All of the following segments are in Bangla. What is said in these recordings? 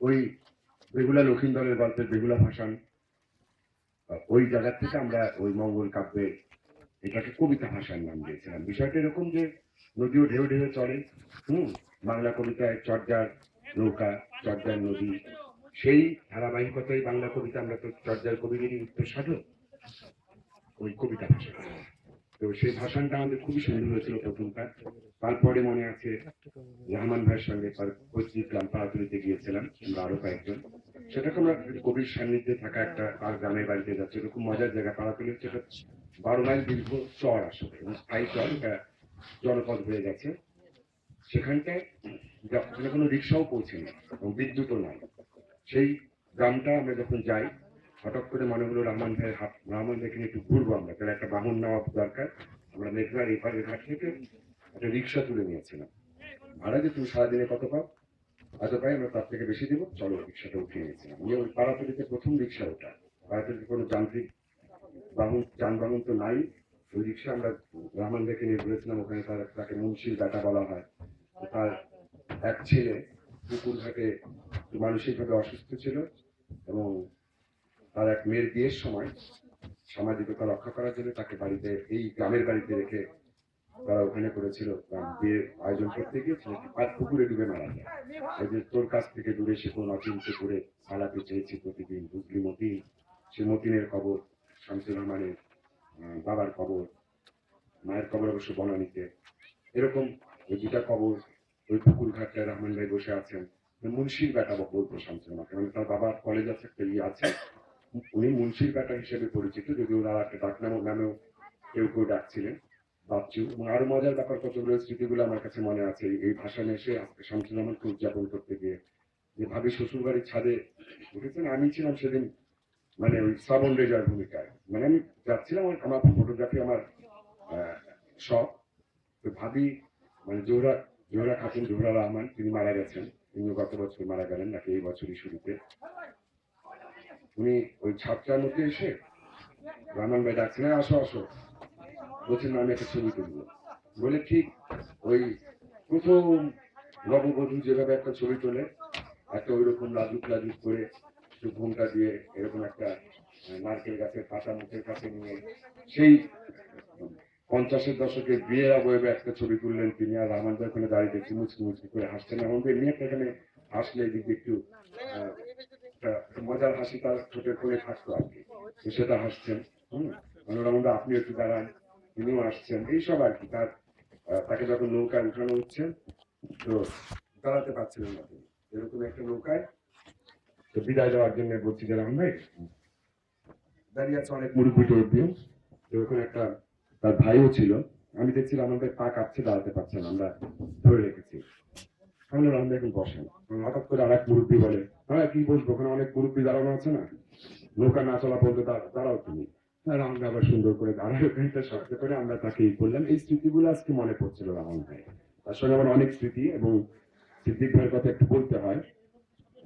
ওই বেগুলা লক্ষিন্দরের গল্পের বেগুলা ভাষণ ওই জায়গা থেকে আমরা ওই মঙ্গল কাব্যে এটাকে কবিতা ভাষার নাম দিয়েছিলাম। বিষয়টা এরকম যে নদীও ঢেউ ঢেউ চলে হুম? বাংলা কবিতায় চর্যার নৌকা, চর্যার নদী, সেই ধারাবাহিকতায় বাংলা কবিতা আমরা তো চর্যার কবিদেরই উত্তর সাধক। ওই কবিতা ভাষা তো সেই ভাষণটা আমাদের খুবই সুন্দর হয়েছিল প্রথমটা তারপরে মনে আছে রহমান ভাইয়ের সঙ্গে তার পৈতৃক পাড়াতুলিতে গিয়েছিলাম, আমরা আরও কয়েকজন। সেটাকে আমরা কবির সান্নিধ্যে থাকা একটা তার গ্রামের বাড়িতে যাচ্ছে এরকম মজার জায়গা। পাড়াতুলি হচ্ছে বারো মাইল দীর্ঘ চর আসলে স্থায়ী চর, এটা জনপদ হয়ে গেছে। সেখানটায় কোনো রিক্সাও পৌঁছেনি এবং বিদ্যুৎও নাই। সেই গ্রামটা আমরা যখন যাই হঠাৎ করে মনে হলো রহমান ভাইয়ের হাত রহমান ভাইকে একটু ঘুরবো আমরা তাহলে একটা বাহন নেওয়া দরকার। আমরা মেঘনার এপারের ঘাট থেকে একটা রিক্সা তুলে নিয়েছিলাম। ভাড়া যে তুমি সারাদিনে কত পাও? এত পাই, আমরা তার থেকে বেশি দেবো। চলো রিক্সাটা উঠিয়ে নিয়েছিলাম। নিয়ে ওই পাড়াতলিতে প্রথম রিক্সা ওটা। পাড়াতলিতে কোনো যান্ত্রিক বাহন যানবাহন তো নাই। ওই রিক্সা আমরা রহমান ভাইকে নিয়ে ঘুরেছিলাম। ওখানে তার, তাকে মুন্সির ডাটা বলা হয়। তার এক ছেলে পুকুর ঘাটে মানসিকভাবে অসুস্থ ছিল এবং তার এক মেয়ের বিয়ের সময় সামাজিকতা রক্ষা করার জন্য তাকে বাড়িতে, এই গ্রামের বাড়িতে রেখে তারা ওখানে করেছিল। বিয়ের আয়োজন করতে গিয়ে ছেলেটি আর পুকুরে ডুবে মারা যায়। এই যে তোর কাছ থেকে দূরে সে কোন অচিন্ত্য করে পালাতে চেয়েছি প্রতিদিন বুঝলি মতিন, সে মতিনের কবর, শামসুর রহমানের বাবার কবর, মায়ের কবর অবশ্য বনানীতে। এরকম ওই দুটা কবর ওই পুকুর ঘাটটায় রহমান ভাই বসে আছেন। মুন্সির বেটা বলতো শামসুর রহমানকে মানে তার বাবার কলেজ আছে, একটা ইয়ে আছে উনি মুন্সির বেটা হিসেবে পরিচিত, যদি ওনারা একটা ডাকনাম নামেও কেউ কেউ ডাকছিলেন এবং আরও মজার ব্যাপার কতগুলো স্মৃতিগুলো আমার কাছে মনে আছে, এই- ভাষণে এসে আজকে শামসুর রহমানকে উদযাপন করতে গিয়ে, যে ভাবি শ্বশুর বাড়ির ছাদে উঠেছেন, আমি ছিলাম সেদিন মানে ওই শ্রাবণ রেজার ভূমিকায় মানে আমি যাচ্ছিলাম আমার- ফটোগ্রাফি আমার শখ তো ভাবি মানে জোহরা জোহরা খাতুন জোহরা রহমান, তিনি মারা গেছেন তিনি গত বছর মারা গেলেন, নাকি এই বছরই শুরুতে উনি ওই ছাত্রার মধ্যে এসে রহমান ভাই ডাকছেন "এই আসো আসো। বলছেন "না, আমি একটা ছবি তুলবো। বলে ঠিক ওই প্রথম নববধূ যেভাবে একটা ছবি তোলে একটা ওই রকম লাজুক লাজুক করে একটু ঘুমটা দিয়ে এরকম একটা নারকেল গাছের পাতা মুখের কাছে নিয়ে সেই পঞ্চাশের দশকে বিয়ের অবয়বে একটা ছবি তুললেন তিনি আর রহমান ভাই ওখানে দাঁড়িয়ে দেখছি মুচকি মুচকি করে হাসছেন। এমন একটা এখানে হাসলে এদিক একটা মজার হাসি তার ঠোঁটের কোণে থাকতো আর কি। তো সেটা হাসছেন, হম? আপনি একটু দাঁড়ান, তিনিও আসছেন এইসব আর কি। তার তাকে যখন নৌকায় উঠানো হচ্ছে, তো দাঁড়াতে পারছিলেন না তিনি। এরকম একটা নৌকায় তো বিদায় দেওয়ার জন্য বলছি যে, রাম ভাই, দাঁড়িয়ে আছে অনেক মুরব্বী টুরব্বী। ওখানে একটা তার ভাইও ছিল। আমি দেখছিলাম, আমাদের পা কাঁপছে, দাঁড়াতে পারছে না, আমরা ধরে রেখেছি। আমি ভাই এখন বসেন। হঠাৎ করে আর এক মুরব্বী বলে হ্যাঁ কি বসবো? ওখানে অনেক মুরব্বী দাঁড়ানো আছে না? নৌকা না চলা পর্যন্ত দাঁড়াও তুমি। আর আমরা আবার সুন্দর করে দাঁড়ায়, ওখানটা শক্ত করে আমরা তাকে ই করলাম এই স্মৃতিগুলো আজকে মনে পড়ছিল রামন ভাই। তার সঙ্গে আমার অনেক স্মৃতি এবং সিদ্দিক ভাইয়ের কথা একটু বলতে হয়।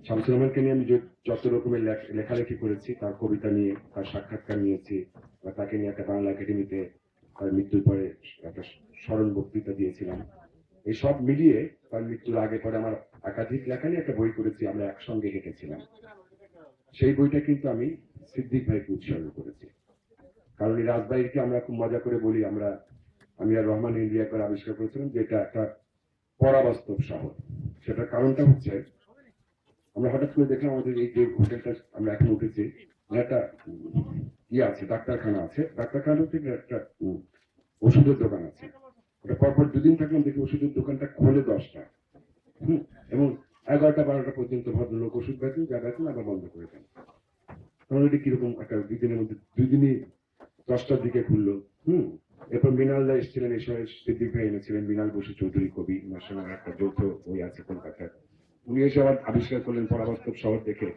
শামসুর রহমানকে নিয়ে আমি যত রকমের লেখ- লেখালেখি করেছি, তার কবিতা নিয়ে, তার সাক্ষাৎকার নিয়েছি তাকে নিয়ে একটা বাংলা একাডেমিতে তার মৃত্যুর পরে একটা স্মরণ বক্তৃতা দিয়েছিলাম। এই সব মিলিয়ে তার মৃত্যুর আগে পরে আমার একাধিক লেখা একটা বই করেছি আমরা একসঙ্গে হেঁটেছিলাম সেই বইটা কিন্তু আমি সিদ্দিক ভাইকে উৎসর্গ করেছি। কারণ এই রাজবাড়িকে আমরা খুব মজা করে বলি, আমরা, আমি আর রহমান ইন্ডিয়া করে আবিষ্কার করেছিলাম যে এটা একটা পরাবাস্তব শহর। সেটার কারণটা হচ্ছে, আমরা হঠাৎ করে দেখলাম আমাদের এই যে হোটেলটা আমরা এখন উঠেছি মানে একটা ইয়ে আছে, ডাক্তারখানা আছে। ডাক্তারখানা একটা ওষুধের দোকান আছে। ওটা পরপর দুদিন থাকলাম, দেখি ওষুধের দোকানটা খোলে দশটা। হুম, এবং এগারোটা, বারোটা পর্যন্ত ভদ্রলোক ওষুধ বেচেন, যা বেচেন, আবার বন্ধ করে দেন। তাহলে এটা কীরকম একটা দুই দিনের মধ্যে দুই দিনই দশটার দিকে খুললো। হুম, এরপর মৃণালদা এসেছিলেন সময় সিদ্দিক ভাই এনেছিলেন, মৃণাল বসু, চৌধুরী কবি, ওনার একটা যৌথ বই আছে কলকাতার। উনি এসে আবার আবিষ্কার করলেন পরাবাস্তব শহর দেখে।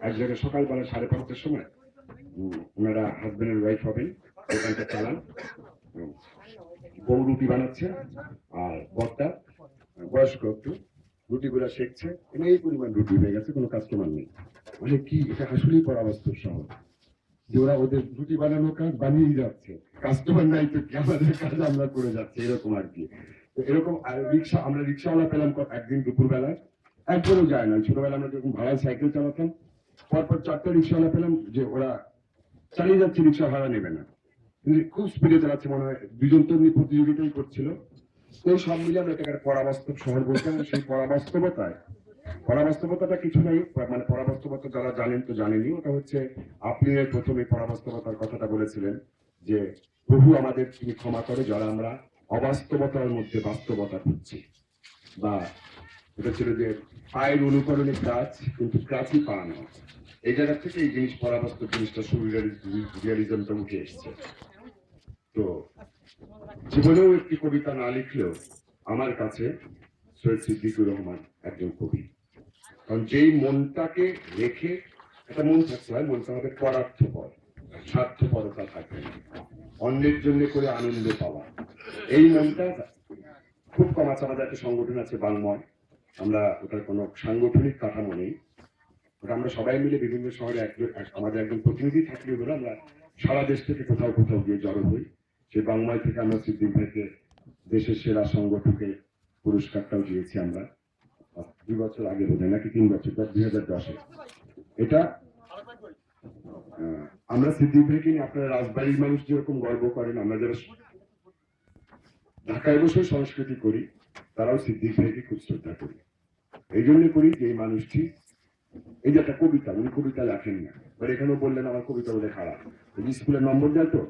এক জায়গায় সকালবেলা সাড়ে পাঁচটার সময় ওনারা হাজবেন্ড এন্ড ওয়াইফ হবেন, দোকানটা চালান। বউ রুটি বানাচ্ছে আর বরটা বয়স্ক একটু, রুটিগুলা শেখছে। এই পরিমাণ রুটি হয়ে গেছে, কোনো কাস্টমার নেই। মানে কি, এটা আসলেই পরাবাস্তব শহর যে ওরা ওদের রুটি বানানোর কাজ বানিয়েই যাচ্ছে। কাস্টমার নাই তো কি আমাদের কাজ আমরা করে যাচ্ছি? এরকম আর কি। তো এরকম রিক্সা, আমরা রিক্সাওয়ালা পেলাম একদিন দুপুরবেলায়। একবারও যায় না। ছোটবেলা আমরা যখন ভাড়ায় সাইকেল চালাতাম, পরপর চারটা রিক্সাওয়ালা পেলাম যে ওরা চালিয়ে যাচ্ছে, রিক্সা ভাড়া নেবে না। খুব স্পিডে চালাচ্ছে মনে হয় দুজন তো প্রতিযোগিতাই করছিল। তো সব মিলে আমরা এটাকে পরাবাস্তব শহর বলতাম সেই পরাবাস্তবতায় পরাবাস্তবতাটা কিছু নাই মানে পরাবাস্তবতা যারা জানেন তো জানেনই। ওটা হচ্ছে আপনি প্রথমে পরাবাস্তবতার কথাটা বলেছিলেন যে, প্রভু আমাদের তিনি ক্ষমা করে, যারা আমরা অবাস্তবতার মধ্যে বাস্তবতা খুঁজছি। বা এটা ছিল যে পায়ের অনুকরণে কাজ, কিন্তু কাজই পাওয়া না এই জায়গা থেকে এই জিনিস, পরাবাস্তব জিনিসটা রিয়ালিজমটা উঠে এসছে। তো জীবনেও একটি কবিতা না লিখলেও আমার কাছে সৈয়দ সিদ্দিকুর রহমান একজন কবি। কারণ যেই মনটাকে রেখে একটা মন থাকতে হয়, মনটা হবে পরার্থপর, স্বার্থপরতা থাকে। অন্যের জন্য করে আনন্দ পাওয়া। এই মনটা খুব কম আছে, আমাদের একটা সংগঠন আছে বাংময় আমরা ওটার কোনো সাংগঠনিক কাঠামো নেই। ওটা আমরা সবাই মিলে বিভিন্ন শহরে একজন আমাদের একজন প্রতিনিধি থাকলে ধরে আমরা সারা দেশ থেকে কোথাও কোথাও গিয়ে জড়ো হই। সেই বাংমায় থেকে আমরা সিদ্দিক ভাইকে দেশের সেরা সংগঠকের পুরস্কারটাও দিয়েছি আমরা। দুই বছর আগে বোধ নাকি তিন বছর? দুই হাজার দশে। এটা আমরা সিদ্দিক ভাইকে নিয়ে আপনারা রাজবাড়ির মানুষ যেরকম গর্ব করেন, আমরা যারা ঢাকায় বসে সংস্কৃতি করি, তারাও সিদ্দিক ভাইকে খুব শ্রদ্ধা করি। এই জন্য করি যে এই মানুষটি, এই যে একটা কবিতা, উনি কবিতা লেখেন না। এবার এখানেও বললেন, আমার কবিতা বলে খারাপ। যে নম্বর দেয় তো?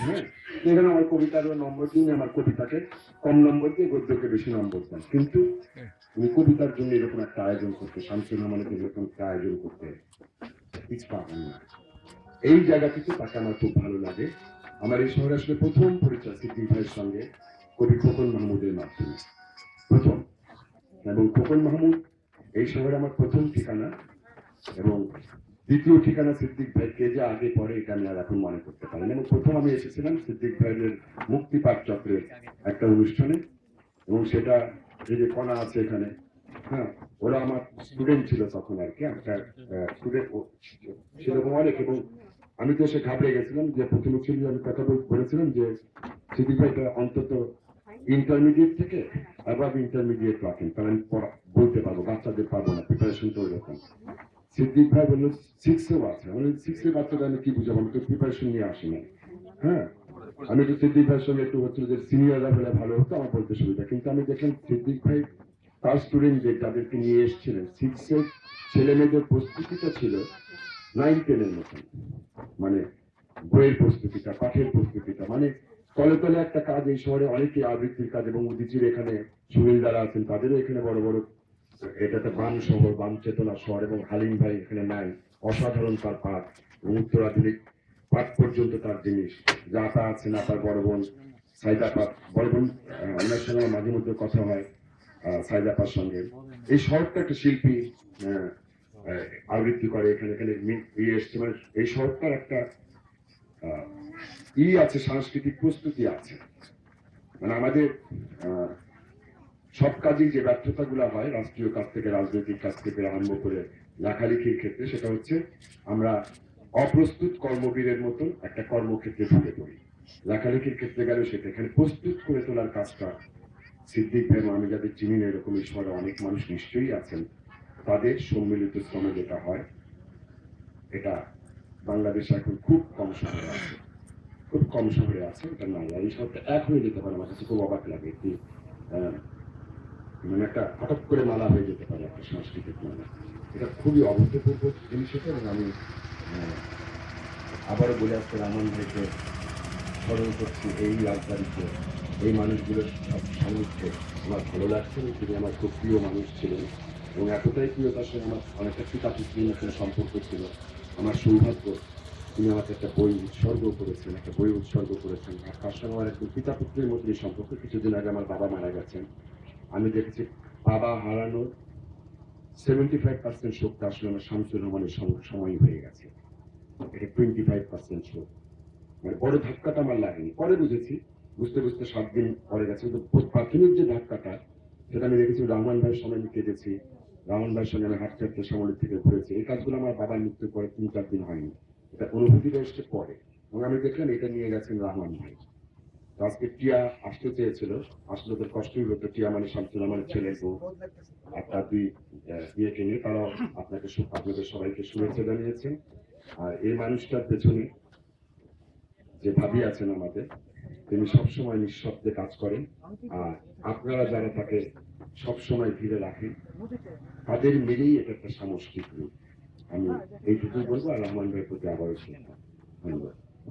হ্যাঁ এখানে আমার কবিতার নম্বর দিন আমার কবিতাকে কম নম্বর দিয়ে গদ্যকে বেশি নম্বর দেন কিন্তু উনি কবিতার জন্য এরকম একটা আয়োজন করতে এরকম একটা আয়োজন করতে না এই জায়গা থেকে তাকে আমার খুব ভালো লাগে আমার এই শহরে আসলে প্রথম পরিচয় সিদ্দিক ভাইয়ের সঙ্গে কবি খোকন মাহমুদের মাধ্যমে প্রথম এবং খোকন মাহমুদ এই শহরে আমার প্রথম ঠিকানা এবং দ্বিতীয় ঠিকানা সিদ্দিক ভাই কে যে আগে পরে এটা আমি আর এখন মনে করতে পারি এবং প্রথম আমি এসেছিলাম সিদ্দিক ভাইয়ের মুক্তিপাঠ চক্রের একটা অনুষ্ঠানে। এবং সেটা এই যে কণা আছে এখানে হ্যাঁ ওরা আমার স্টুডেন্ট ছিল তখন আর কি, একটা স্টুডেন্ট অনেক। এবং আমি তো সে ঘাবড়ে গেছিলাম যে প্রথম ছিল আমি কথা বল- বলেছিলাম যে সিদ্দিক ভাইটা অন্তত ইন্টারমিডিয়েট থেকে অ্যাবাভ ইন্টারমিডিয়েট রাখেন। কারণ আমি বলতে পারব, বাচ্চাদের পারব না প্রিপারেশন তো ওইরকম সিদ্দিক ভাই বলল সিক্সেও আছে আমি সিক্স বাচ্চাদের আমি কি বুঝাবো? আমি তো প্রিপারেশন নিয়ে আসি না হ্যাঁ? আমি তো সিদ্দিক ভাইয়ের সঙ্গে একটু হচ্ছিল যে সিনিয়ররা হলে ভালো হতো, আমার বলতে সুবিধা। কিন্তু আমি দেখলাম সিদ্দিক ভাই তার স্টুডেন্টদের যাদেরকে নিয়ে এসেছিলেন সিক্স এর ছেলে মেয়েদের প্রস্তুতিটা ছিল নাইন টেনের মতন। মানে বইয়ের প্রস্তুতিটা, পাঠের প্রস্তুতিটা। মানে তলে তলে একটা কাজ, এই শহরে অনেকে আবৃত্তির কাজ এবং উদিচির এখানে সুনীল দ্বারা আছেন, তাদেরও এখানে বড় বড় এটা তো বাম শহর বাম চেতনা শহর এবং হালিম ভাই এখানে নাই। অসাধারণ তার পাঠ। উত্তরাধুনিক পাঠ পর্যন্ত তার জিনিস। যাতা আছে না তার বড় বোন সাইদাপা বড় বোন ওনার সঙ্গে মাঝে মধ্যে কথা হয় আহ, সাইদাপার সঙ্গে। এই শহরটা একটা শিল্পী আবৃত্তি করে। এখানে এখানে ইয়ে এসছে। মানে এই শহরটার একটা ই আছে সাংস্কৃতিক প্রস্তুতি আছে। মানে আমাদের আহ, সব কাজেই যে ব্যর্থতাগুলো হয়, রাষ্ট্রীয় কাজ থেকে, রাজনৈতিক কাজ থেকে আরম্ভ করে লেখালেখির ক্ষেত্রে, সেটা হচ্ছে আমরা অপ্রস্তুত কর্মবীরের মতন একটা কর্মক্ষেত্রে ঢুকে পড়ি। লেখালেখির ক্ষেত্রে গেলে সেটা এখানে প্রস্তুত করে তোলার কাজটা সিদ্দিক ভাই আমি যাদের চিনি না এরকম শহরে অনেক মানুষ নিশ্চয়ই আছেন, তাদের সম্মিলিত শ্রমে যেটা হয়, এটা বাংলাদেশে এখন খুব কম শহরে আছে। খুব কম শহরে আছে, এটা নাই। এই শহরটা এক হয়ে যেতে পারে, আমার কাছে খুব অবাক লাগে। মানে একটা হঠাৎ করে মালা হয়ে যেতে পারে একটা সাংস্কৃতিক মালা। এটা খুবই অভূতপূর্ব জিনিস এটা এবং আমি আবারও বলে আসতে রামান ভাইকে স্মরণ করছি, এই রাজবাড়িতে এই মানুষগুলোর সব সান্নিধ্যে আমার ভালো লাগছে তিনি আমার খুব প্রিয় মানুষ ছিলেন এবং এতটাই প্রিয় তার সঙ্গে আমার অনেকটা পিতা পুত্রীর মতন সম্পর্ক ছিল। আমার সৌভাগ্য, তিনি আমাকে একটা বই উৎসর্গ করেছেন, একটা বই উৎসর্গ করেছেন। আর তার সঙ্গে আমার একদম পিতা পুত্রের মতনই সম্পর্ক কিছুদিন আগে আমার বাবা মারা গেছেন। আমি দেখেছি বাবা হারানোর সেভেন্টি ফাইভ পার্সেন্ট শোক শোকটা আসলে আমার শামসুর রহমানের সময় হয়ে গেছে। এটা টোয়েন্টি ফাইভ পার্সেন্ট শোক। মানে বড় ধাক্কাটা আমার লাগেনি। পরে বুঝেছি, বুঝতে বুঝতে সাত দিন পরে গেছে। কিন্তু প্র- প্রাথমিক যে ধাক্কাটা, সেটা আমি দেখেছি রহমান ভাইয়ের সময় আমি কেটেছি। রহমান ভাইয়ের সঙ্গে আমি হাঁটতে হাঁটতে সামনের থেকে ঘুরেছি। এই কাজগুলো আমার বাবার মৃত্যুর পরে তিন চার দিন হয়নি। এটা অনুভূতিটা এসছে পরে। এবং আমি দেখলাম এটা নিয়ে গেছেন রহমান ভাই। আজকে টিয়া আসতে চেয়েছিল। আসলে ওদের কষ্টই হতো। টিয়া মানে শামসুল আমার ছেলের বউ আপনার দুই আহ, বিয়েকে নিয়ে তারা আপনাকে আপনাদের সবাইকে শুভেচ্ছা জানিয়েছেন। আর এই মানুষটার পেছনে যে ভাবি আছেন আমাদের তিনি সবসময় নিঃশব্দে কাজ করেন। আর আপনারা যারা তাকে সবসময় ঘিরে রাখেন তাদের মিলেই এটা একটা সামষ্টিক রূপ। আমি এইটুকুই বলব আর রহমান ভাইয়ের প্রতি আবারও ধন্যবাদ।